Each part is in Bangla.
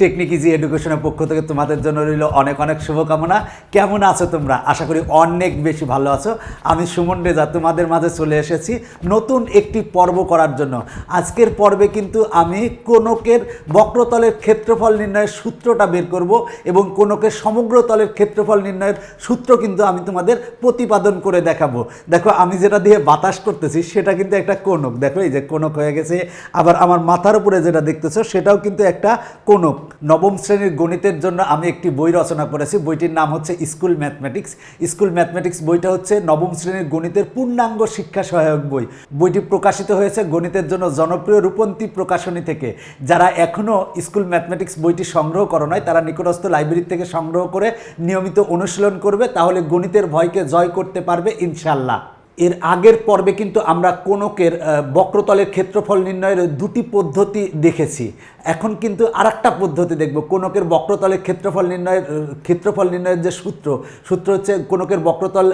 টেকনিক ইজি এডুকেশনের পক্ষ থেকে তোমাদের জন্য রইল অনেক অনেক শুভকামনা। কেমন আছো তোমরা? আশা করি অনেক বেশি ভালো আছো। আমি সুমন রেজা, তোমাদের মাঝে চলে এসেছি নতুন একটি পর্ব করার জন্য। আজকের পর্বে কিন্তু আমি কোনকের বক্রতলের ক্ষেত্রফল নির্ণয়ের সূত্রটা বের করব এবং কোনকের সমগ্র তলের ক্ষেত্রফল নির্ণয়ের সূত্র কিন্তু আমি তোমাদের প্রতিপাদন করে দেখাবো। দেখো, আমি যেটা দিয়ে বাতাস করতেছি, সেটা কিন্তু একটা কোনক। দেখো, এই যে কোনক হয়ে গেছে। আবার আমার মাথার উপরে যেটা দেখতেছো, সেটাও কিন্তু একটা কোনক। নবম শ্রেণির গণিতের জন্য আমি একটি বই রচনা করেছি। বইটির নাম হচ্ছে স্কুল ম্যাথমেটিক্স। স্কুল ম্যাথমেটিক্স বইটা হচ্ছে নবম শ্রেণির গণিতের পূর্ণাঙ্গ শিক্ষা সহায়ক বই। বইটি প্রকাশিত হয়েছে গণিতের জন্য জনপ্রিয় রূপন্তী প্রকাশনী থেকে। যারা এখনও স্কুল ম্যাথমেটিক্স বইটি সংগ্রহ করো নয় তারা নিকটস্থ লাইব্রেরি থেকে সংগ্রহ করে নিয়মিত অনুশীলন করবে, তাহলে গণিতের ভয়কে জয় করতে পারবে ইনশাল্লাহ এর আগের পর্বে কিন্তু আমরা কোনকের বক্রতলের ক্ষেত্রফল নির্ণয়ের দুটি পদ্ধতি দেখেছি। এখন কিন্তু আর পদ্ধতি দেখব, কোনকের বক্রতলের ক্ষেত্রফল নির্ণয়ের ক্ষেত্রফল নির্ণয়ের যে সূত্র সূত্র হচ্ছে কোনকের বক্রতল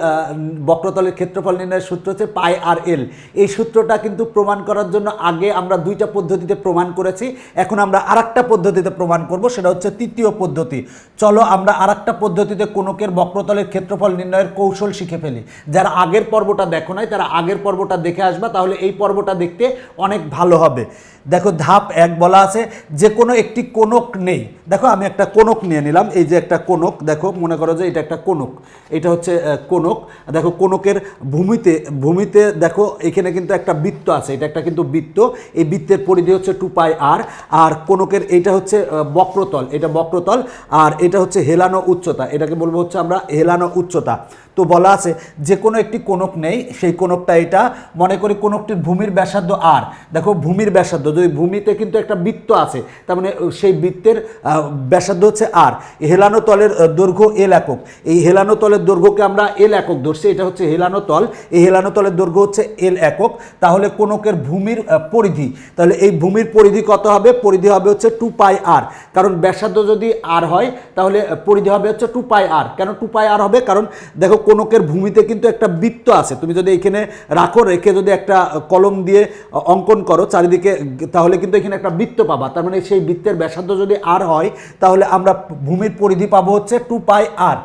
বক্রতলের ক্ষেত্রফল নির্ণয়ের সূত্র হচ্ছে পাই আর এল। এই সূত্রটা কিন্তু প্রমাণ করার জন্য আগে আমরা দুইটা পদ্ধতিতে প্রমাণ করেছি, এখন আমরা আর পদ্ধতিতে প্রমাণ করব, সেটা হচ্ছে তৃতীয় পদ্ধতি। চলো আমরা আর একটা পদ্ধতিতে কোনকের বক্রতলের ক্ষেত্রফল নির্ণয়ের কৌশল শিখে ফেলি, যারা আগের পর্বটা দেখো নাই তারা আগের পর্বটা দেখে আসবা তাহলে এই পর্বটা দেখতে অনেক ভালো হবে। দেখো ধাপ এক বলা আছে, যে কোনো একটি কোনক নেই। দেখো আমি একটা কোনক নিয়ে নিলাম, এই যে একটা কোনক দেখো মনে করো যে এটা একটা কোনক এটা হচ্ছে কোনক দেখো কোনকের ভূমিতে ভূমিতে দেখো এখানে কিন্তু একটা বৃত্ত আছে, এটা একটা কিন্তু বৃত্ত, এই বৃত্তের পরিধি হচ্ছে টু পাই আর আর কোনকের এটা হচ্ছে বক্রতল, এটা বক্রতল, আর এটা হচ্ছে হেলানো উচ্চতা, এটাকে বলব হচ্ছে আমরা হেলানো উচ্চতা। তো বলা আছে, যে কোনো একটি কোনক নেই, সেই কোনকটা এটা, মনে করি কোনকটির ভূমির ব্যাসার্ধ আর, দেখো ভূমির ব্যাসার্ধ যদি ভূমিতে কিন্তু একটা বৃত্ত আছে, তার মানে সেই বৃত্তের ব্যাসার্ধ হচ্ছে আর হেলানো তলের দৈর্ঘ্য এল একক। এই হেলানো তলের দৈর্ঘ্যকে আমরা এল একক ধরছি, এটা হচ্ছে হেলানো তল। এই হেলানো তলের দৈর্ঘ্য হচ্ছে এল একক। তাহলে কোনকের ভূমির পরিধি? তাহলে এই ভূমির পরিধি কত হবে? পরিধি হবে হচ্ছে টু পাই আর কারণ ব্যাসার্ধ যদি আর হয়, তাহলে পরিধি হবে হচ্ছে টু পাই আর কেন টু পাই আর হবে? কারণ দেখো কোনকের ভূমিতে কিন্তু একটা বৃত্ত আছে। তুমি যদি এখানে রাখো, রেখে যদি একটা কলম দিয়ে অঙ্কন করো, চারিদিকে তাহলে কিন্তু এখানে একটা বৃত্ত পাবা। তার মানে সেই বৃত্তের ব্যাসার্ধ যদি আর হয়, তাহলে আমরা ভূমির পরিধি পাবো হচ্ছে টু পাই আর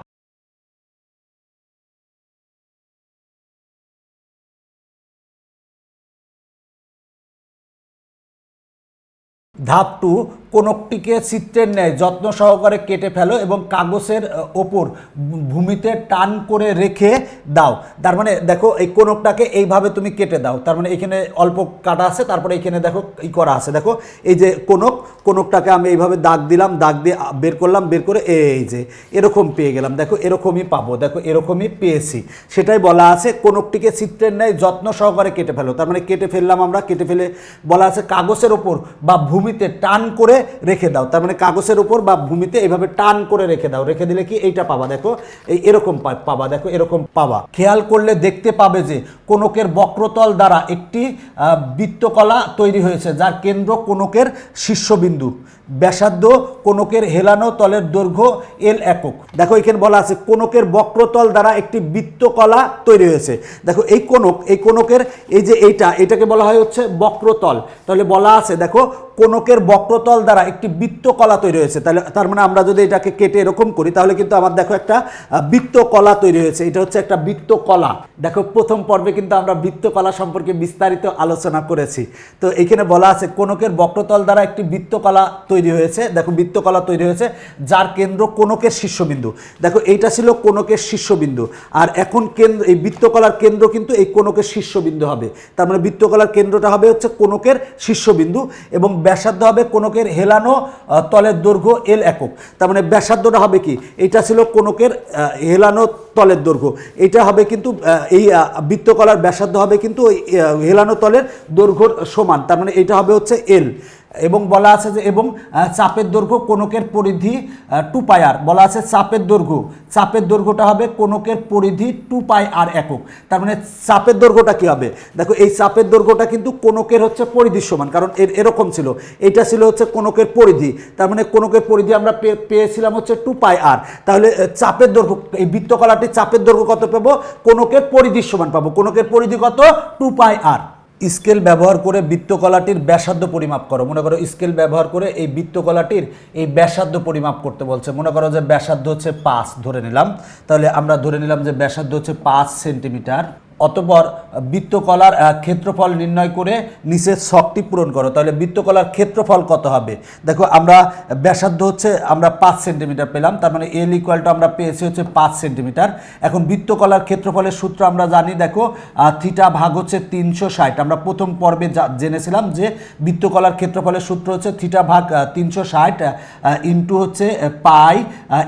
ধাপ টু কোনকটিকে চিত্রের ন্যায় যত্ন সহকারে কেটে ফেলো এবং কাগজের ওপর ভূমিতে টান করে রেখে দাও। তার মানে দেখো এই কোনকটাকে এইভাবে তুমি কেটে দাও। তার মানে এখানে অল্প কাটা আছে, তারপরে এখানে দেখো ই করা আছে। দেখো এই যে কোনক, কোনকটাকে আমি এইভাবে দাগ দিলাম, দাগ দিয়ে বের করলাম, বের করে এই যে এরকম পেয়ে গেলাম। দেখো এরকমই পাবো, দেখো এরকমই পেয়েছি। সেটাই বলা আছে, কোনকটিকে চিত্রের ন্যায় যত্ন সহকারে কেটে ফেলো। তার মানে কেটে ফেললাম আমরা, কেটে ফেলে বলা আছে কাগজের ওপর বা ভূমিতে টান করে রেখে দাও। তার মানে কাগজের উপর বা ভূমিতে এভাবে টান করে রেখে দাও। রেখে দিলে কি এইটা পাবা? দেখো, এই এরকম পাবা। দেখো, এরকম পাবা। খেয়াল করলে দেখতে পাবে যে কোনকের বক্রতল দ্বারা একটি বৃত্তকলা তৈরি হয়েছে, যার কেন্দ্র কোনকের শীর্ষবিন্দু। ব্যাসার্ধ, কোনকের হেলানো তলের দৈর্ঘ্য এল একক। দেখো, এখানে বলা আছে কোনকের বক্রতল দ্বারা একটি বৃত্তকলা তৈরি হয়েছে। দেখো, এই কোনক, এই কোনকের, এই যে এইটা, এটাকে বলা হয় হচ্ছে বক্রতল। তাহলে বলা আছে, দেখো, কোনকের বক্রতল দ্বারা একটি বৃত্তকলা তৈরি হয়েছে। তাহলে, তার মানে আমরা যদি এটাকে কেটে এরকম করি, তাহলে কিন্তু আমার দেখো একটা বৃত্তকলা তৈরি হয়েছে। এটা হচ্ছে একটা বৃত্তকলা। দেখো, প্রথম পর্বে কিন্তু আমরা বৃত্তকলা সম্পর্কে বিস্তারিত আলোচনা করেছি। তো এখানে বলা আছে কোনকের বক্রতল দ্বারা একটি বৃত্তকলা তৈরি হয়েছে, দেখো বৃত্তকলা তৈরি হয়েছে, যার কেন্দ্র কোনকের শীর্ষবিন্দু? দেখো এইটা ছিল কোনকের শীর্ষবিন্দু, আর এখন কেন্দ্র, এই বৃত্তকলার কেন্দ্র কিন্তু এই কোনকের শীর্ষবিন্দু হবে। তার মানে বৃত্তকলার কেন্দ্রটা হবে হচ্ছে কোনকের শীর্ষবিন্দু, এবং ব্যাসার্ধ হবে কোনকের হেলানো তলের দৈর্ঘ্য এল একক। তার মানে ব্যাসার্ধটা হবে কি? এটা ছিল কোনকের হেলানো তলের দৈর্ঘ্য। এটা হবে কিন্তু এই বৃত্তকলার ব্যাসার্ধ হবে কিন্তু হেলানো তলের দৈর্ঘ্যর সমান। তার মানে এটা হবে হচ্ছে এল এবং বলা আছে যে এবং চাপের দৈর্ঘ্য কোনকের পরিধি টু পাই আর বলা আছে চাপের দৈর্ঘ্য। চাপের দৈর্ঘ্যটা হবে কোনকের পরিধি টু পাই আর একক। তার মানে চাপের দৈর্ঘ্যটা কি হবে? দেখো, এই চাপের দৈর্ঘ্যটা কিন্তু কোনকের হচ্ছে পরিধির সমান, কারণ এর, এরকম ছিল। এটা ছিল হচ্ছে কোনকের পরিধি। তার মানে কোনকের পরিধি আমরা পেয়েছিলাম হচ্ছে টু পাই আর তাহলে চাপের দৈর্ঘ্য, এই বৃত্তকলাটির চাপের দৈর্ঘ্য কত পাবো? কোনকের পরিধির সমান পাবো। কোনকের পরিধি কত? টু পাই আর স্কেল ব্যবহার করে বৃত্তকলাটির ব্যাসার্ধ পরিমাপ করো। মনে করো স্কেল ব্যবহার করে এই বৃত্তকলাটির এই ব্যাসার্ধ পরিমাপ করতে বলছে। মনে করো যে ব্যাসার্ধ হচ্ছে পাঁচ ধরে নিলাম। তাহলে আমরা ধরে নিলাম যে ব্যাসার্ধ হচ্ছে পাঁচ সেন্টিমিটার। অতপর বৃত্তকলার ক্ষেত্রফল নির্ণয় করে নিচের শখটি পূরণ করো। তাহলে বৃত্তকলার ক্ষেত্রফল কত হবে? দেখো, আমরা ব্যাসার্ধ হচ্ছে, আমরা পাঁচ সেন্টিমিটার পেলাম, তার মানে এল ইকুয়ালটা আমরা পেয়েছি হচ্ছে পাঁচ সেন্টিমিটার। এখন বৃত্তকলার ক্ষেত্রফলের সূত্র আমরা জানি, দেখো থিটা ভাগ হচ্ছে তিনশো ষাট। আমরা প্রথম পর্বে জেনেছিলাম যে বৃত্তকলার ক্ষেত্রফলের সূত্র হচ্ছে থিটা ভাগ তিনশো ষাট ইন্টু হচ্ছে পাই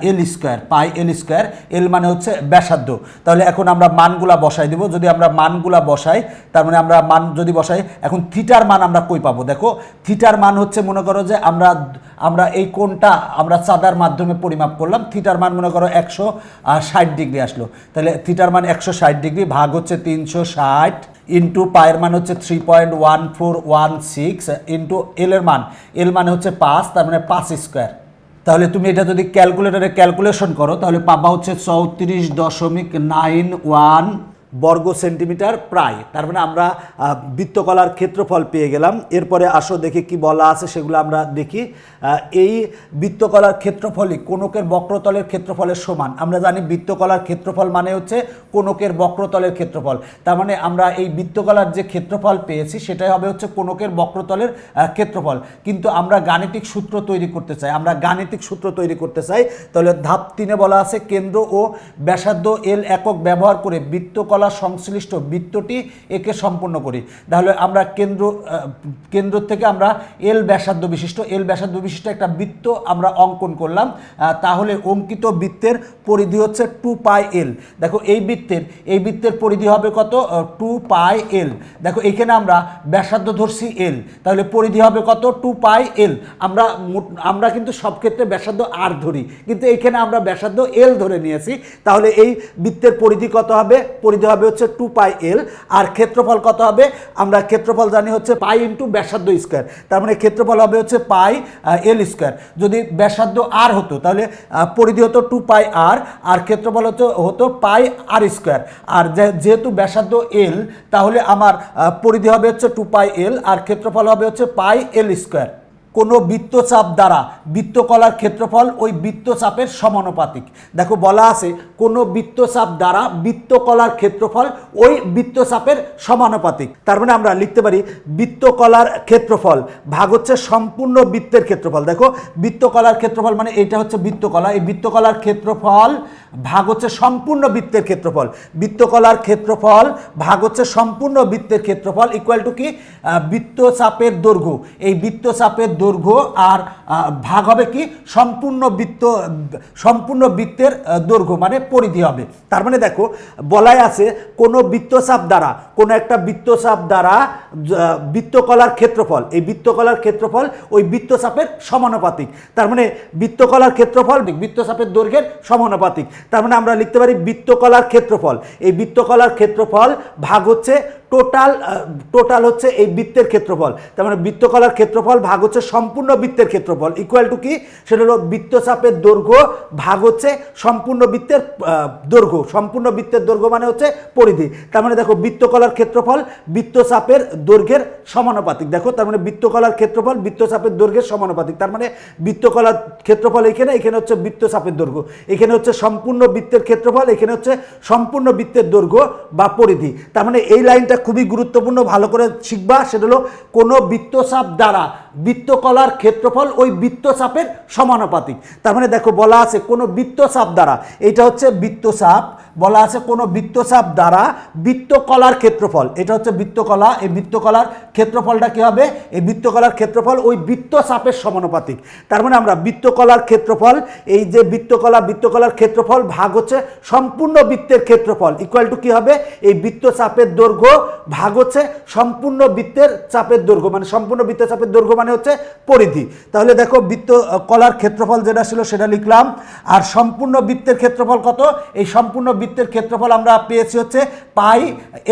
এল স্কোয়ার, পাই এল স্কোয়ার, এল মানে হচ্ছে ব্যাসার্ধ। তাহলে এখন আমরা মানগুলা বসাই দেবো। যদি আমরা মানগুলা বসাই, তার মানে আমরা মান যদি বসাই, এখন থিটার মান আমরা কই পাবো? দেখো, থিটার মান হচ্ছে মনে করো যে আমরা আমরা এই কোণটা আমরা চাঁদার মাধ্যমে পরিমাপ করলাম, থিটার মান মনে করো একশো ষাট ডিগ্রি আসলো। তাহলে থিটার মান একশো ষাট ডিগ্রি ভাগ হচ্ছে তিনশো ষাট ইন্টু পায়ের মান হচ্ছে three point one four one six into এলের মান। এল মানে হচ্ছে পাঁচ, তার মানে পাঁচ স্কোয়ার। তাহলে তুমি এটা যদি ক্যালকুলেটরে ক্যালকুলেশন করো, তাহলে পাবা হচ্ছে চৌত্রিশ দশমিক নাইন ওয়ান বর্গ সেন্টিমিটার প্রায়। তার মানে আমরা বৃত্তকলার ক্ষেত্রফল পেয়ে গেলাম। এরপরে আসো দেখি কি বলা আছে, সেগুলো আমরা দেখি। এই বৃত্তকলার ক্ষেত্রফলই কোনকের বক্রতলের ক্ষেত্রফলের সমান। আমরা জানি বৃত্তকলার ক্ষেত্রফল মানে হচ্ছে কোনকের বক্রতলের ক্ষেত্রফল। তার মানে আমরা এই বৃত্তকলার যে ক্ষেত্রফল পেয়েছি, সেটাই হবে হচ্ছে কোনকের বক্রতলের ক্ষেত্রফল। কিন্তু আমরা গাণিতিক সূত্র তৈরি করতে চাই। আমরা গাণিতিক সূত্র তৈরি করতে চাই। তাহলে ধাপ তিনে বলা আছে, কেন্দ্র ও ব্যাসার্ধ এল একক ব্যবহার করে বৃত্তকলা সংশ্লিষ্ট বৃত্তটি একে সম্পূর্ণ করি। তাহলে আমরা কেন্দ্র কেন্দ্র থেকে আমরা এল ব্যাসার্ধ বিশিষ্ট এল ব্যাসার্ধ বিশিষ্ট একটা বৃত্ত আমরা অঙ্কন করলাম তাহলে অঙ্কিত বৃত্তের পরিধি হচ্ছে টু পাই এল দেখো এই বৃত্তের এই বৃত্তের পরিধি হবে কত? টু পাই এল দেখো এখানে আমরা ব্যাসার্ধ ধরছি এল তাহলে পরিধি হবে কত? টু পাই এল আমরা আমরা কিন্তু সব ক্ষেত্রে ব্যাসার্ধ আর ধরি, কিন্তু এখানে আমরা ব্যাসার্ধ এল ধরে নিয়েছি, তাহলে এই বৃত্তের পরিধি কত হবে? পরিধি হবে হচ্ছে টু পাই এল আর ক্ষেত্রফল কত হবে? আমরা ক্ষেত্রফল জানি হচ্ছে পাই ইন্টু ব্যাসার্ধ স্কোয়ার তার মানে ক্ষেত্রফল হবে হচ্ছে পাই এল স্কোয়ার যদি ব্যাসার্ধ আর হতো, তাহলে পরিধি হতো টু পাই আর আর ক্ষেত্রফল হতো হতো পাই আর স্কোয়ার আর যেহেতু ব্যাসার্ধ এল তাহলে আমার পরিধি হবে হচ্ছে টু পাই এল আর ক্ষেত্রফল হবে হচ্ছে পাই এল স্কোয়ার কোনো বৃত্তচাপ দ্বারা, বৃত্তকলার ক্ষেত্রফল ওই বৃত্তচাপের সমানুপাতিক। দেখো বলা আছে, কোনো বৃত্তচাপ দ্বারা বৃত্তকলার ক্ষেত্রফল ওই বৃত্তচাপের সমানুপাতিক। তার মানে আমরা লিখতে পারি বৃত্তকলার ক্ষেত্রফল ভাগ হচ্ছে সম্পূর্ণ বৃত্তের ক্ষেত্রফল। দেখো, বৃত্তকলার ক্ষেত্রফল মানে এটা হচ্ছে বৃত্তকলা। এই বৃত্তকলার ক্ষেত্রফল ভাগ হচ্ছে সম্পূর্ণ বৃত্তের ক্ষেত্রফল। বৃত্তকলার ক্ষেত্রফল ভাগ হচ্ছে সম্পূর্ণ বৃত্তের ক্ষেত্রফল ইকুয়াল টু কি? বৃত্তচাপের দৈর্ঘ্য। এই বৃত্তচাপের দৈর্ঘ্য আর ভাগ হবে কি? সম্পূর্ণ বৃত্ত, সম্পূর্ণ বৃত্তের দৈর্ঘ্য মানে পরিধি হবে। তার মানে দেখো, বলাই আছে কোনো বৃত্তচাপ দ্বারা, কোনো একটা বৃত্তচাপ দ্বারা বৃত্তকলার ক্ষেত্রফল। এই বৃত্তকলার ক্ষেত্রফল ওই বৃত্তচাপের সমানুপাতিক। তার মানে বৃত্তকলার ক্ষেত্রফল বৃত্তচাপের দৈর্ঘ্যের সমানুপাতিক। তার মানে আমরা লিখতে পারি বৃত্তকলার ক্ষেত্রফল। এই বৃত্তকলার ক্ষেত্রফল ভাগ হচ্ছে টোটাল টোটাল হচ্ছে এই বৃত্তের ক্ষেত্রফল। তার মানে বৃত্তকলার ক্ষেত্রফল ভাগ হচ্ছে সম্পূর্ণ বৃত্তের ক্ষেত্রফল। ইকুয়াল টু কি? সেটা হলো বৃত্তচাপের দৈর্ঘ্য ভাগ হচ্ছে সম্পূর্ণ বৃত্তের দৈর্ঘ্য। সম্পূর্ণ বৃত্তের দৈর্ঘ্য মানে হচ্ছে পরিধি। তার মানে দেখো বৃত্তকলার ক্ষেত্রফল বৃত্তচাপের দৈর্ঘ্যের সমানুপাতিক। দেখো, তার মানে বৃত্তকলার ক্ষেত্রফল বৃত্তচাপের দৈর্ঘ্যের সমানুপাতিক। তার মানে বৃত্তকলার ক্ষেত্রফল এখানে এখানে হচ্ছে বৃত্তচাপের দৈর্ঘ্য। এখানে হচ্ছে সম্পূর্ণ বৃত্তের ক্ষেত্রফল, এখানে হচ্ছে সম্পূর্ণ বৃত্তের দৈর্ঘ্য বা পরিধি। তার মানে এই লাইনটা খুবই গুরুত্বপূর্ণ, ভালো করে শিখবা। সেটা হলো কোনো বৃত্তচাপ দ্বারা বৃত্তকলার ক্ষেত্রফল ওই বৃত্তচাপের সমানুপাতিক। তার মানে দেখো, বলা আছে কোনো বৃত্তচাপ দ্বারা, এটা হচ্ছে বৃত্তচাপ, বলা আছে কোনো বৃত্তচাপ দ্বারা বৃত্তকলার ক্ষেত্রফল। এটা হচ্ছে বৃত্তকলা, এই বৃত্তকলার ক্ষেত্রফলটা কী হবে? এই বৃত্তকলার ক্ষেত্রফল ওই বৃত্তচাপের সমানুপাতিক। তার মানে আমরা বৃত্তকলার ক্ষেত্রফল, এই যে বৃত্তকলা, বৃত্তকলার ক্ষেত্রফল ভাগ হচ্ছে সম্পূর্ণ বৃত্তের ক্ষেত্রফল। ইকুয়াল টু কী হবে? এই বৃত্তচাপের দৈর্ঘ্য ভাগ হচ্ছে সম্পূর্ণ বৃত্তের চাপের দৈর্ঘ্য। মানে সম্পূর্ণ বৃত্তের চাপের দৈর্ঘ্য মানে হচ্ছে পরিধি। তাহলে দেখো বৃত্ত কলার ক্ষেত্রফল যেটা ছিল সেটা লিখলাম। আর সম্পূর্ণ বৃত্তের ক্ষেত্রফল কত? এই সম্পূর্ণ বৃত্তের ক্ষেত্রফল আমরা পেয়েছি হচ্ছে পাই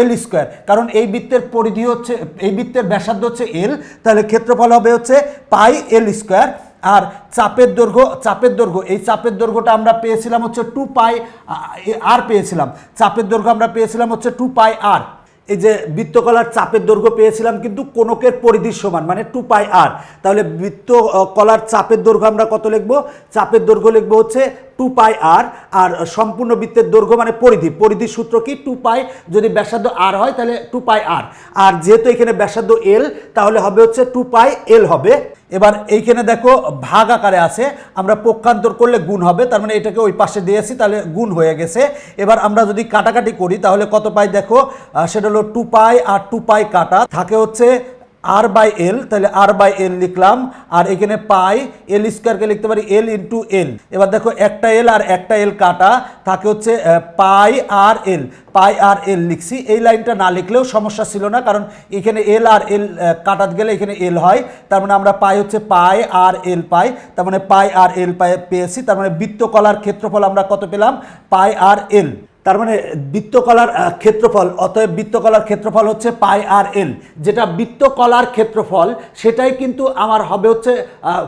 এল স্কোয়ার। কারণ এই বৃত্তের পরিধি হচ্ছে, এই বৃত্তের ব্যাসার্ধ হচ্ছে এল। তাহলে ক্ষেত্রফল হবে হচ্ছে পাই এল স্কোয়ার। আর চাপের দৈর্ঘ্য চাপের দৈর্ঘ্য, এই চাপের দৈর্ঘ্যটা আমরা পেয়েছিলাম হচ্ছে টু পাই আর পেয়েছিলাম। চাপের দৈর্ঘ্য আমরা পেয়েছিলাম হচ্ছে টু পাই আর। এই যে বৃত্তকলার চাপের দৈর্ঘ্য পেয়েছিলাম কিন্তু কোনকের পরিধির সমান মানে টু পাই আর তাহলে বৃত্তকলার কলার চাপের দৈর্ঘ্য আমরা কত লিখব? চাপের দৈর্ঘ্য লিখব হচ্ছে টু পাই আর আর সম্পূর্ণ বৃত্তের দৈর্ঘ্য মানে পরিধি। পরিধির সূত্র কি? টু পাই যদি ব্যাসার্ধ আর হয় তাহলে টু পাই আর। আর যেহেতু এখানে ব্যাসার্ধ এল, তাহলে হবে হচ্ছে টু পাই এল হবে। এবার এইখানে দেখো ভাগ আকারে আছে। আমরা পক্ষান্তর করলে গুণ হবে, তার মানে এটাকে ওই পাশে দিয়েছি তাহলে গুণ হয়ে গেছে। এবার আমরা যদি কাটাকাটি করি, তাহলে কত পাই দেখো? সেটা হলো টু পাই আর টু পাই কাটা। থাকে হচ্ছে আর বাই এল তাহলে আর বাই এল লিখলাম, আর এখানে পাই এল স্কোয়ারকে লিখতে পারি এল ইন্টু এল এবার দেখো একটা এল আর একটা এল কাটা, থাকে হচ্ছে পাই আর এল পাই আর এল লিখছি, এই লাইনটা না লিখলেও সমস্যা ছিল না, কারণ এখানে এল আর এল কাটাতে গেলে এখানে এল হয়, তার মানে আমরা পাই হচ্ছে পাই আর এল পাই, তার মানে পাই আর এল পাই পেয়েছি, তার মানে বৃত্তকলার ক্ষেত্রফল আমরা কত পেলাম? পাই আর এল তার মানে বৃত্তকলার ক্ষেত্রফল, অতএব বৃত্তকলার ক্ষেত্রফল হচ্ছে পাই আর এল। যেটা বৃত্তকলার ক্ষেত্রফল, সেটাই কিন্তু আমার হবে হচ্ছে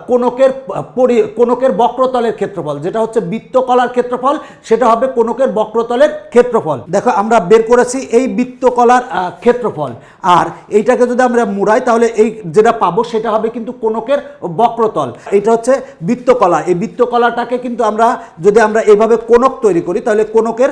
কোনকের পরি, কোনকের বক্রতলের ক্ষেত্রফল। যেটা হচ্ছে বৃত্তকলার ক্ষেত্রফল, সেটা হবে কোনকের বক্রতলের ক্ষেত্রফল। দেখো, আমরা বের করেছি এই বৃত্তকলার ক্ষেত্রফল। আর এইটাকে যদি আমরা মুড়াই, তাহলে এই যেটা পাবো, সেটা হবে কিন্তু কোনকের বক্রতল। এটা হচ্ছে বৃত্তকলা। এই বৃত্তকলাটাকে কিন্তু আমরা, যদি আমরা এইভাবে কোনক তৈরি করি, তাহলে কোনকের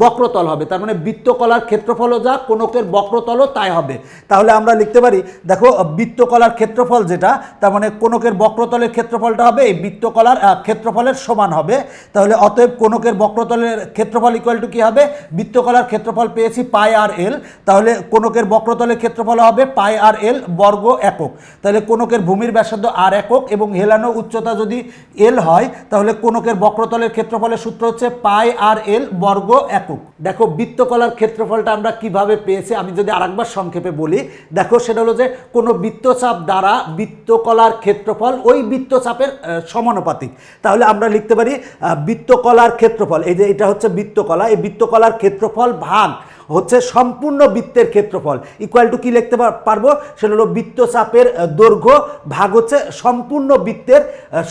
বক্রতল হবে। তার মানে বৃত্তকলার ক্ষেত্রফলও যা, কোনকের বক্রতলও তাই হবে। তাহলে আমরা লিখতে পারি, দেখো, বৃত্তকলার ক্ষেত্রফল যেটা, তার মানে কোনকের বক্রতলের ক্ষেত্রফলটা হবে, এই বৃত্তকলার ক্ষেত্রফলের সমান হবে। তাহলে অতএব কোনকের বক্রতলের ক্ষেত্রফল ইকুয়াল টু কি হবে? বৃত্তকলার ক্ষেত্রফল পেয়েছি পাই আর এল। তাহলে কোনকের বক্রতলের ক্ষেত্রফল হবে পাই আর এল বর্গ একক। তাহলে কোনকের ভূমির ব্যাসার্ধ আর একক এবং হেলানো উচ্চতা যদি এল হয়, তাহলে কোনকের বক্রতলের ক্ষেত্রফলের সূত্র হচ্ছে পাই আর এল বর্গ একক। দেখো, বৃত্তকলার ক্ষেত্রফলটা আমরা কীভাবে পেয়েছি? আমি যদি আরেকবার সংক্ষেপে বলি, দেখো, সেটা হলো যে কোনো বৃত্তচাপ দ্বারা বৃত্তকলার ক্ষেত্রফল ওই বৃত্তচাপের সমানুপাতিক। তাহলে আমরা লিখতে পারি বৃত্তকলার ক্ষেত্রফল, এই যে এটা হচ্ছে বৃত্তকলা, এই বৃত্তকলার ক্ষেত্রফল ভাগ হচ্ছে সম্পূর্ণ বৃত্তের ক্ষেত্রফল। ইকুয়াল টু কি লিখতে পারব? সেটা হলো বৃত্তচাপের দৈর্ঘ্য ভাগ হচ্ছে সম্পূর্ণ বৃত্তের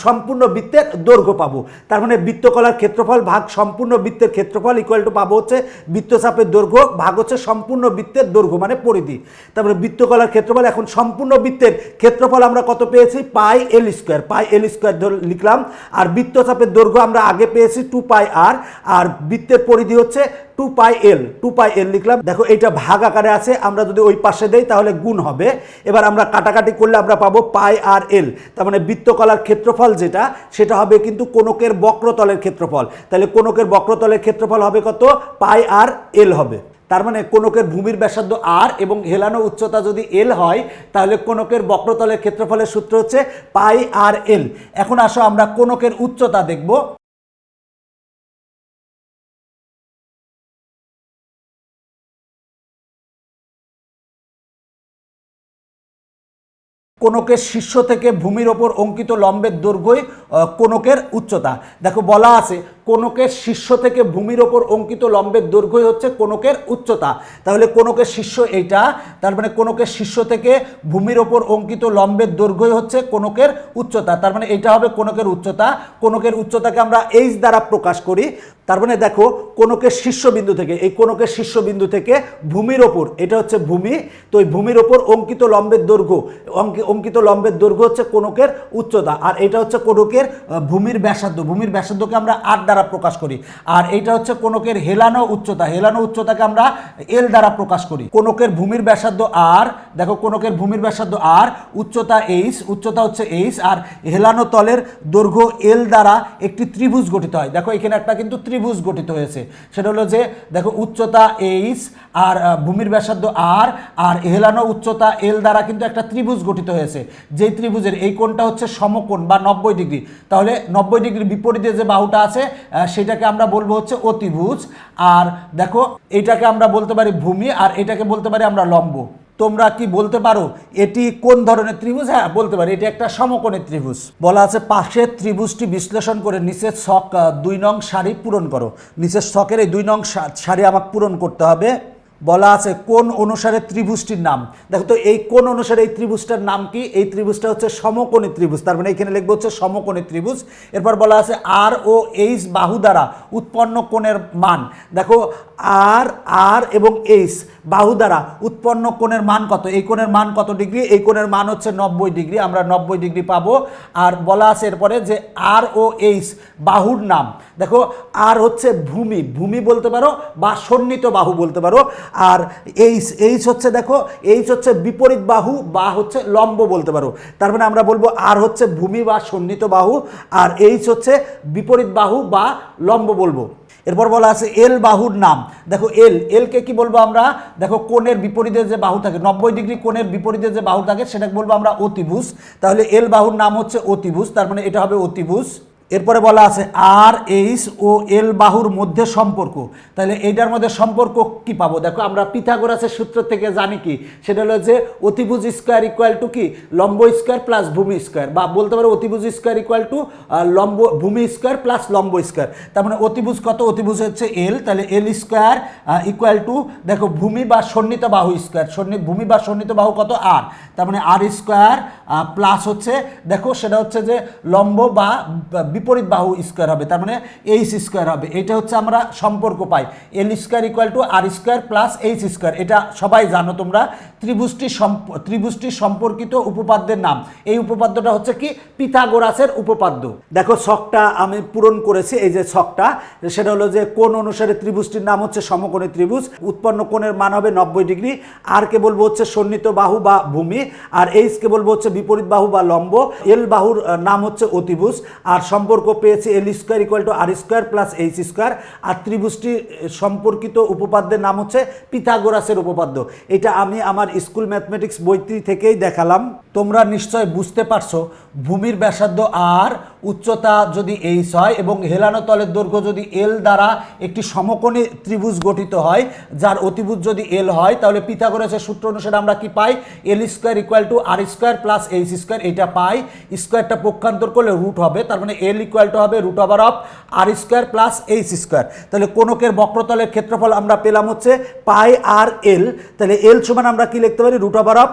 সম্পূর্ণ বৃত্তের দৈর্ঘ্য পাবো। তার মানে বৃত্তকলার ক্ষেত্রফল ভাগ সম্পূর্ণ বৃত্তের ক্ষেত্রফল ইকুয়াল টু পাবো হচ্ছে বৃত্তচাপের দৈর্ঘ্য ভাগ হচ্ছে সম্পূর্ণ বৃত্তের দৈর্ঘ্য মানে পরিধি। তারপরে বৃত্তকলার ক্ষেত্রফল, এখন সম্পূর্ণ বৃত্তের ক্ষেত্রফল আমরা কত পেয়েছি? পাই এল স্কোয়ার। পাই এল স্কোয়ার লিখলাম। আর বৃত্তচাপের দৈর্ঘ্য আমরা আগে পেয়েছি টু পাই আর আর বৃত্তের পরিধি হচ্ছে টু পাই এল টু পাই এল লিখলাম, দেখো এটা ভাগ আকারে আছে, আমরা যদি ওই পাশে দেই তাহলে গুণ হবে। এবার আমরা কাটাকাটি করলে আমরা পাবো পাই আর এল, তার মানে বৃত্তকলার ক্ষেত্রফল যেটা, সেটা হবে কিন্তু কোনকের বক্রতলের ক্ষেত্রফল। তাহলে কোনকের বক্রতলের ক্ষেত্রফল হবে কত? পাই আর এল হবে। তার মানে কোনকের ভূমির ব্যাসার্ধ আর এবং হেলানো উচ্চতা যদি এল হয়, তাহলে কোনকের বক্রতলের ক্ষেত্রফলের সূত্র হচ্ছে পাই আর এল। এখন আসো আমরা কোনকের উচ্চতা দেখব। কোনকের শীর্ষ থেকে ভূমির ওপর অঙ্কিত লম্বের দৈর্ঘ্যই কোনকের উচ্চতা। দেখো বলা আছে কোনকের শীর্ষ থেকে ভূমির ওপর অঙ্কিত লম্বের দৈর্ঘ্যই হচ্ছে কোনকের উচ্চতা। তাহলে কোনকের শীর্ষ এইটা, তার মানে কোনকের শীর্ষ থেকে ভূমির ওপর অঙ্কিত লম্বের দৈর্ঘ্যই হচ্ছে কোনকের উচ্চতা। তার মানে এটা হবে কোনকের উচ্চতা। কোনকের উচ্চতাকে আমরা এইচ দ্বারা প্রকাশ করি। তার মানে দেখো, কোনকের শীর্ষবিন্দু থেকে, এই কোনকের শীর্ষবিন্দু থেকে ভূমির ওপর, এটা হচ্ছে ভূমি। তো এই ভূমির ওপর অঙ্কিত লম্বের দৈর্ঘ্য, অঙ্কি- অঙ্কিত লম্বের দৈর্ঘ্য হচ্ছে কোনকের উচ্চতা। আর এটা হচ্ছে কোনকের ভূমির ব্যাসার্ধ। ভূমির ব্যাসার্ধকে আমরা আর দ্বারা প্রকাশ করি। আর এইটা হচ্ছে কোনকের হেলানো উচ্চতা। হেলানো উচ্চতাকে আমরা এল দ্বারা প্রকাশ করি। কোনকের ভূমির ব্যাসার্ধ আর, দেখো কোনকের ভূমির ব্যাসার্ধ আর, উচ্চতা এইচ উচ্চতা হচ্ছে এইচ আর হেলানো তলের দৈর্ঘ্য এল দ্বারা একটি ত্রিভুজ গঠিত হয়। দেখো এখানে একটা কিন্তু ত্রিভুজ গঠিত হয়েছে। সেটা হলো যে, দেখো উচ্চতা এইচ আর ভূমির ব্যাসার্ধ আর আর হেলানো উচ্চতা এল দ্বারা কিন্তু একটা ত্রিভুজ গঠিত হয়েছে। যেই ত্রিভুজের এই কোণটা হচ্ছে সমকোণ বা নব্বই ডিগ্রি। তাহলে নব্বই ডিগ্রি বিপরীতে যে বাহুটা আছে সেটাকে আমরা বলব হচ্ছে অতিভুজ। আর দেখো, এটাকে আমরা বলতে পারি ভূমি, আর এটাকে বলতে পারি আমরা লম্ব। তোমরা কি বলতে পারো, এটি কোন ধরনের ত্রিভুজ? হ্যাঁ বলতে পারি, এটি একটা সমকোণের ত্রিভুজ। বলা আছে পাশের ত্রিভুজটি বিশ্লেষণ করে নিচের ছক দুই নং শাড়ি পূরণ করো। নিচের ছকের এই দুই নং শাড়ি আমাকে পূরণ করতে হবে। বলা আছে কোন অনুসারে ত্রিভুজটির নাম। দেখো তো, এই কোন অনুসারে এই ত্রিভুজটার নাম কি? এই ত্রিভুজটা হচ্ছে সমকোণী ত্রিভুজ। তার মানে এখানে লিখব হচ্ছে সমকোণী ত্রিভুজ। এরপর বলা আছে আর ও এইচ বাহু দ্বারা উৎপন্ন কোণের মান। দেখো, আর আর এবং এইচ বাহু দ্বারা উৎপন্ন কোণের মান কত? এই কোণের মান কত ডিগ্রি? এই কোণের মান হচ্ছে নব্বই ডিগ্রি। আমরা নব্বই ডিগ্রি পাবো। আর বলা আছে এরপরে যে আর ও এইচ বাহুর নাম। দেখো, আর হচ্ছে ভূমি। ভূমি বলতে পারো বা সন্নিত বাহু বলতে পারো। আর এইচ এইচ হচ্ছে দেখো, এইচ হচ্ছে বিপরীত বাহু, বা হচ্ছে লম্ব বলতে পারো। তার মানে আমরা বলব আর হচ্ছে ভূমি বা সন্নিত বাহু, আর এইচ হচ্ছে বিপরীত বাহু বা লম্ব বলব। এরপর বলা আছে এল বাহুর নাম। দেখো, এল, এলকে কি বলব আমরা? দেখো, কোণের বিপরীতে যে বাহু থাকে, নব্বই ডিগ্রি কোণের বিপরীতে যে বাহু থাকে, সেটাকে বলব আমরা অতিভুজ। তাহলে এল বাহুর নাম হচ্ছে অতিভুজ, তার মানে এটা হবে অতিভুজ। এরপরে বলা আছে, আর, এইচ, ও, এল বাহুর মধ্যে সম্পর্ক। তাহলে এইটার মধ্যে সম্পর্ক কি পাবো? দেখো, আমরা পিথাগোরাসের সূত্র থেকে জানি কি? সেটা হলো যে অতিভুজ স্কোয়ার ইকুয়াল টু কি? লম্ব স্কোয়ার প্লাস ভূমি স্কোয়ার। বা বলতে পারো অতিভুজ স্কোয়ার ইকুয়াল টু লম্ব, ভূমি স্কোয়ার প্লাস লম্ব স্কোয়ার। তার মানে অতিভুজ কত? অতিভুজ হচ্ছে এল তাহলে এল স্কোয়ার ইকুয়াল টু দেখো, ভূমি বা সন্নিত বাহু স্কোয়ার সন্নি, ভূমি বা সন্নিত বাহু কত? আর তার মানে আর স্কোয়ার প্লাস হচ্ছে, দেখো, সেটা হচ্ছে যে লম্ব বা বিপরীত বাহু স্কোয়ার হবে, তার মানে এইচ স্কোয়ার হবে। এটা হচ্ছে আমরা সম্পর্ক পাই। L square equal to R square plus H square. এটা সবাই জানো তোমরা, ত্রিভুজটি ত্রিভুজটি সম্পর্কিত উপপাদ্যের নাম। এই উপপাদ্যটা হচ্ছে কি? পিথাগোরাসের উপপাদ্য। দেখো, ছকটা আমি পূরণ করেছি, এই যে ছকটা, সেটা হলো যে কোন অনুসারে ত্রিভুজটির নাম হচ্ছে সমকোণী ত্রিভুজ, উৎপন্ন কোণের মান হবে নব্বই ডিগ্রি আর কে বলব হচ্ছে সন্নিত বাহু বা ভূমি, আর এইচ কে বলব হচ্ছে বিপরীত বাহু বা লম্ব এল বাহুর নাম হচ্ছে অতিভুজ, আর সম্পর্ক পেয়েছে L square equal to R square plus H square আর ত্রিভুজটি সম্পর্কিত উপপাদ্যের নাম হচ্ছে পিথাগোরাসের উপপাদ্য। এটা আমি আমার স্কুল ম্যাথমেটিক্স বইটি থেকেই দেখালাম। তোমরা নিশ্চয় বুঝতে পারছ, ভূমির ব্যাসার্ধ আর উচ্চতা যদি এইচ হয় এবং হেলানো তলের দৈর্ঘ্য যদি এল দ্বারা একটি সমকোণী ত্রিভুজ গঠিত হয়, যার অতিভুজ যদি এল হয়, তাহলে পিথাগোরাসের সূত্র অনুসারে আমরা কি পাই? L square equal to R square plus H square এটা পাই। স্কোয়ারটা পক্ষান্তর করলে রুট হবে, তার মানে এল ইকুয়াল টু হবে root over of R square plus H square তাহলে কোনকের বক্রতলের ক্ষেত্রফল আমরা পেলাম হচ্ছে পাই আর এল তাহলে এল সমান আমরা কি লিখতে পারি? Root over of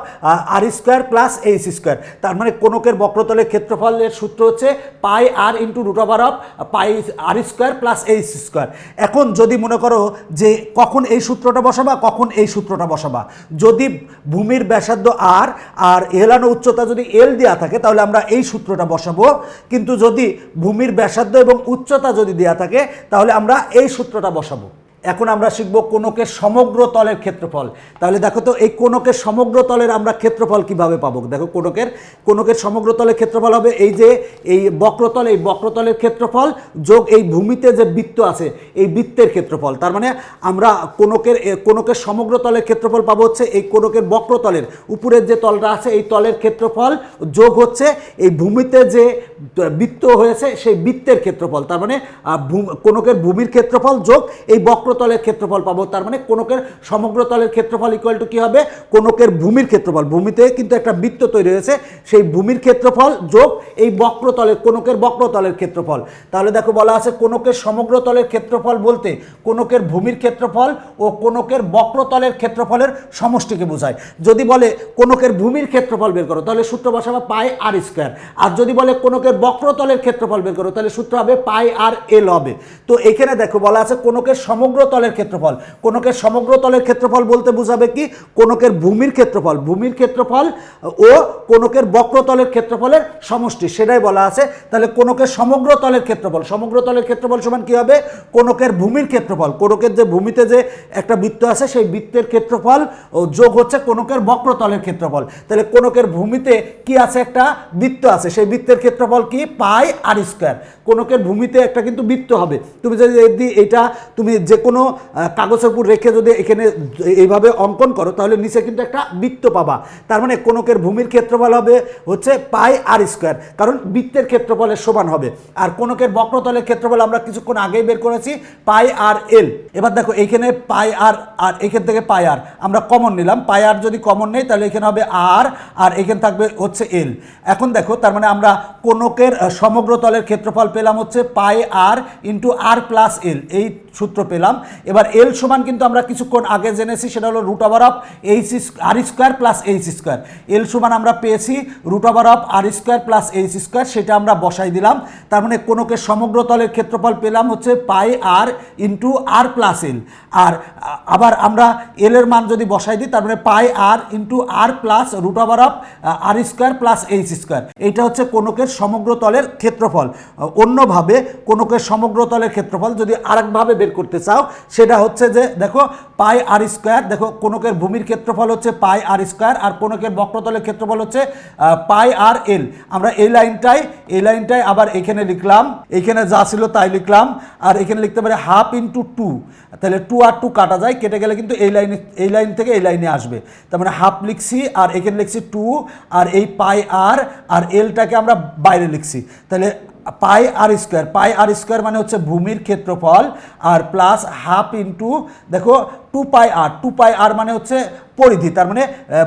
R square plus H square তার মানে কোনকের বক্রতলের ক্ষেত্রফলের সূত্র হচ্ছে pi R into root over of pi R square plus H square এখন যদি মনে করো যে কখন এই সূত্রটা বসাবা, কখন এই সূত্রটা বসাবা। যদি ভূমির ব্যাসার্ধ আর আর এলানো উচ্চতা যদি এল দেওয়া থাকে, তাহলে আমরা এই সূত্রটা বসাবো। কিন্তু যদি ভূমির ব্যাসার্ধ এবং উচ্চতা যদি দেওয়া থাকে, তাহলে আমরা এই সূত্রটা বসাবো। এখন আমরা শিখব কোনকের সমগ্র তলের ক্ষেত্রফল। তাহলে দেখো তো, এই কোনকের সমগ্র তলের আমরা ক্ষেত্রফল কীভাবে পাবো? দেখো কোনকের কোনকের সমগ্র তলের ক্ষেত্রফল হবে এই যে, এই বক্রতল, এই বক্রতলের ক্ষেত্রফল যোগ এই ভূমিতে যে বৃত্ত আছে, এই বৃত্তের ক্ষেত্রফল। তার মানে আমরা কোনকের কোনকের সমগ্র তলের ক্ষেত্রফল পাবো হচ্ছে এই কোনকের বক্রতলের। উপরের যে তলটা আছে, এই তলের ক্ষেত্রফল যোগ হচ্ছে এই ভূমিতে যে বৃত্ত হয়েছে, সেই বৃত্তের ক্ষেত্রফল। তার মানে কোনকের ভূমির ক্ষেত্রফল যোগ এই বক্রতলের ক্ষেত্রফল পাবো। তার মানে কোনকের সমগ্র তলের ক্ষেত্রফল ইকুয়াল টু কি হবে? কোনকের ভূমির ক্ষেত্রফল। ভূমিতে কিন্তু একটা বৃত্ত তৈরি হয়েছে। সেই ভূমির ক্ষেত্রফল যোগ এই বক্রতলের, কোনকের বক্রতলের ক্ষেত্রফল। তাহলে দেখো বলা আছে কোনকের সমগ্র তলের ক্ষেত্রফল বলতে কোনকের ভূমির ক্ষেত্রফল ও কোনকের বক্রতলের ক্ষেত্রফলের সমষ্টিকে বোঝায়। যদি বলে কোনকের ভূমির ক্ষেত্রফল বের করো, তাহলে সূত্র বসাবে পাই আর স্কোয়ার আর যদি বলে কোনকের বক্রতলের ক্ষেত্রফল বের করো, তাহলে সূত্র হবে পাই আর এল হবে। তো এখানে দেখো বলা আছে কোনকের সমগ্র তলের ক্ষেত্রফল। কোনকের সমগ্র তলের ক্ষেত্রফল বলতে বোঝাবে কি? কোনকের ভূমির ক্ষেত্রফল। ভূমির ক্ষেত্রফল ও কোনকের বক্রতলের ক্ষেত্রফলের সমষ্টি, সেটাই বলা আছে। তাহলে কোনকের সমগ্র তলের ক্ষেত্রফল সমগ্র তলের ক্ষেত্রফল সমান কি হবে? কোনকের ভূমির ক্ষেত্রফল। কোনকের যে ভূমিতে যে একটা বৃত্ত আছে, সেই বৃত্তের ক্ষেত্রফল ও যোগ হচ্ছে কোনকের বক্রতলের ক্ষেত্রফল। তাহলে কোনকের ভূমিতে কি আছে? একটা বৃত্ত আছে। সেই বৃত্তের ক্ষেত্রফল কি? পাই আর স্কোয়ার। কোনকের ভূমিতে একটা কিন্তু বৃত্ত হবে। তুমি যদি এটা তুমি যে কোনো কাগজের উপর রেখে যদি এখানে এইভাবে অঙ্কন করো, তাহলে নিচে কিন্তু একটা বৃত্ত পাবা। তার মানে কোনকের ভূমির ক্ষেত্রফল হবে হচ্ছে পাই আর স্কোয়ার, কারণ বৃত্তের ক্ষেত্রফলের সমান হবে। আর কোনকের বক্রতলের ক্ষেত্রফল আমরা কিছুক্ষণ আগেই বের করেছি, পাই আর এল। এবার দেখো, এইখানে পাই আর আর এখান থেকে পাই আর, আমরা কমন নিলাম। পাই আর যদি কমন নেই, তাহলে এখানে হবে আর আর এখানে থাকবে হচ্ছে এল। এখন দেখো, তার মানে আমরা কোনকের সমগ্র তলের ক্ষেত্রফল পেলাম হচ্ছে pi R into R plus L. এই সূত্র পেলাম। এবার এল সমান কিন্তু আমরা কিছুক্ষণ আগে জেনেছি, সেটা হলো root over of H R square plus H square L সমান আমরা পেয়েছি root over of R square plus H square সেটা আমরা বসাই দিলাম। তার মানে কোনোকে সমগ্র তলের ক্ষেত্রফল পেলাম হচ্ছে pi R into R plus L আর আবার আমরা এল এর মান যদি বসাই দিই, তার মানে pi R into R plus root over of R square plus H square এইটা হচ্ছে কোনকের সমগ্র তলের ক্ষেত্রফল। অন্যভাবে কোনকের সমগ্র তলের ক্ষেত্রফল যদি আরেকভাবে বের করতে চাও সেটা হচ্ছে যে, দেখো, পাই আর স্কোয়ার, দেখো, কোনকের ভূমির ক্ষেত্রফল হচ্ছে পাই আর স্কোয়ার, আর কোনকের বক্রতলের ক্ষেত্রফল হচ্ছে পাই আর এল। আমরা এই লাইনটাই এই লাইনটাই আবার এখানে লিখলাম, এখানে যা ছিল তাই লিখলাম, আর এখানে লিখতে পারি হাফ ইন্টু টু। তাহলে টু আর টু কাটা যায়, কেটে গেলে কিন্তু এই লাইনে, এই লাইন থেকে এই লাইনে আসবে। তার মানে হাফ লিখছি, আর এখানে লিখছি টু, আর এই পাই আর আর এলটাকে আমরা বাইরে লিখছি। তাহলে পাই আর স্কোয়ার, পাই আর স্কোয়ার মানে হচ্ছে ভূমির ক্ষেত্রফল, আর প্লাস হাফ ইন্টু দেখো two pi R two pi R মানে হচ্ছে পরিধি, তার মানে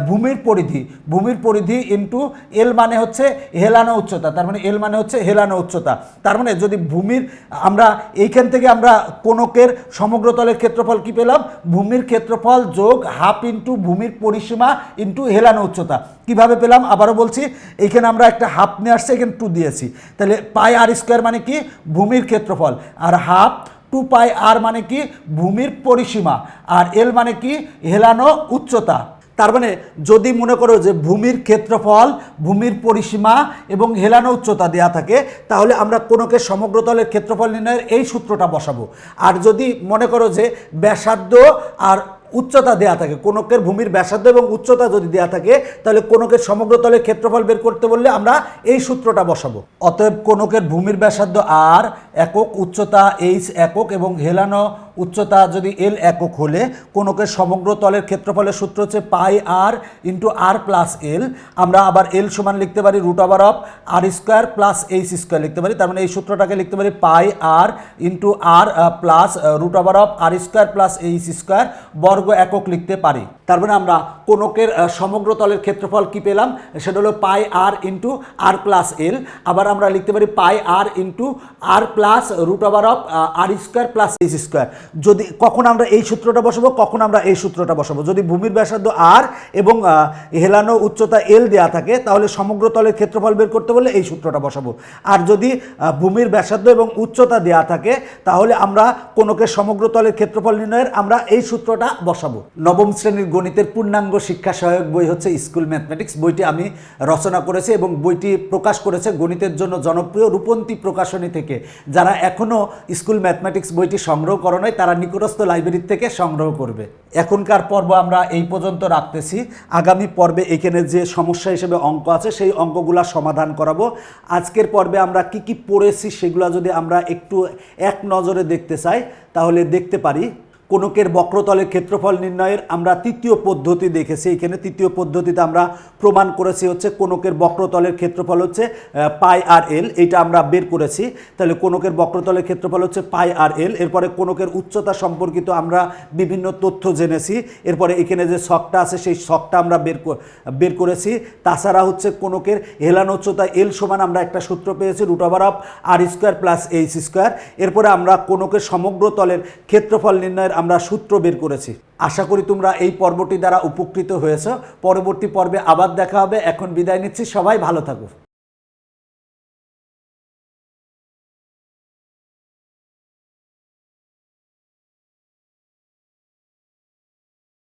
ভূমির পরিধি। ভূমির পরিধি ইন্টু এল মানে হচ্ছে হেলানো উচ্চতা, তার মানে এল মানে হচ্ছে হেলানো উচ্চতা। তার মানে যদি ভূমির, আমরা এইখান থেকে আমরা কোনকের সমগ্র তলের ক্ষেত্রফল কি পেলাম? ভূমির ক্ষেত্রফল যোগ হাফ ইন্টু ভূমির পরিসীমা ইন্টু হেলানো উচ্চতা। কীভাবে পেলাম? আবারও বলছি, এইখানে আমরা একটা হাফ নিয়ে আসছি, এখানে টু দিয়েছি। তাহলে পাই আর স্কোয়ার মানে কি? ভূমির ক্ষেত্রফল। আর হাফ টু পাই আর মানে কি? ভূমির পরিসীমা। আর এল মানে কি? হেলানো উচ্চতা। তার মানে যদি মনে করো যে ভূমির ক্ষেত্রফল, ভূমির পরিসীমা এবং হেলানো উচ্চতা দেওয়া থাকে, তাহলে আমরা কোনোকে সমগ্রতলের ক্ষেত্রফল নির্ণয়ের এই সূত্রটা বসাবো। আর যদি মনে করো যে ব্যাসার্ধ আর উচ্চতা দেয়া থাকে। কোনকের ভূমির ব্যাসার্ধ এবং উচ্চতা যদি দেয়া থাকে, তাহলে কোনকের সমগ্র তলের ক্ষেত্রফল বের করতে বললে আমরা এই সূত্রটা বসাবো। অতএব কোনকের ভূমির ব্যাসার্ধ আর একক, উচ্চতা এইচ একক এবং হেলানো উচ্চতা যদি এল একক হলে, কোনকের সমগ্র তলের ক্ষেত্রফলের সূত্র হচ্ছে pi R into R plus L আমরা আবার এল সমান লিখতে পারি root over of R square plus H square লিখতে পারি। তার মানে এই সূত্রটাকে লিখতে পারি pi R into R plus root over of R square plus H square বর্গ একক লিখতে পারি। তার মানে আমরা কোনকের সমগ্র তলের ক্ষেত্রফল কি পেলাম? সেটা হলো পাই R into R plus L. আবার আমরা লিখতে পারি pi R into R plus root over of R square plus H square. যদি কখন আমরা এই সূত্রটা বসাবো, কখন আমরা এই সূত্রটা বসাবো? যদি ভূমির ব্যাসার্ধ আর এবং হেলানো উচ্চতা এল দেওয়া থাকে, তাহলে সমগ্র তলের ক্ষেত্রফল বের করতে বললে এই সূত্রটা বসাবো। আর যদি ভূমির ব্যাসার্ধ এবং উচ্চতা দেওয়া থাকে, তাহলে আমরা কোনকে সমগ্র তলের ক্ষেত্রফল নির্ণয়ের আমরা এই সূত্রটা বসাবো। নবম শ্রেণির গণিতের পূর্ণাঙ্গ শিক্ষা সহায়ক বই হচ্ছে স্কুল ম্যাথমেটিক্স। বইটি আমি রচনা করেছি এবং বইটি প্রকাশ করেছে গণিতের জন্য জনপ্রিয় রূপন্তী প্রকাশনী থেকে। যারা এখনও স্কুল ম্যাথমেটিক্স বইটি সংগ্রহ করো নয় তারা নিকটস্থ লাইব্রেরি থেকে সংগ্রহ করবে। এখনকার পর্ব আমরা এই পর্যন্ত রাখতেছি। আগামী পর্বে এখানে যে সমস্যা হিসেবে অঙ্ক আছে, সেই অঙ্কগুলা সমাধান করাবো। আজকের পর্বে আমরা কি কি পড়েছি, সেগুলো যদি আমরা একটু এক নজরে দেখতে চাই, তাহলে দেখতে পারি। কোনকের বক্রতলের ক্ষেত্রফল নির্ণয়ের আমরা তৃতীয় পদ্ধতি দেখেছি। এখানে তৃতীয় পদ্ধতিতে আমরা প্রমাণ করেছি হচ্ছে কোনকের বক্রতলের ক্ষেত্রফল হচ্ছে পাই আর এল এটা আমরা বের করেছি। তাহলে কোনকের বক্রতলের ক্ষেত্রফল হচ্ছে পাই আর এল, এরপরে কোনকের উচ্চতা সম্পর্কিত আমরা বিভিন্ন তথ্য জেনেছি। এরপরে এখানে যে শখটা আছে, সেই শখটা আমরা বের বের করেছি। তাছাড়া হচ্ছে কোনকের হেলান উচ্চতা এল সমান আমরা একটা সূত্র পেয়েছি, root over of R square plus H square. এরপরে আমরা কোনকের সমগ্র তলের ক্ষেত্রফল নির্ণয়ের আমরা সূত্র বের করেছি। আশা করি তোমরা এই পর্বটি দ্বারা উপকৃত হয়েছ। পরবর্তী পর্বে আবার দেখা হবে। এখন বিদায় নিচ্ছি। সবাই ভালো থাকো।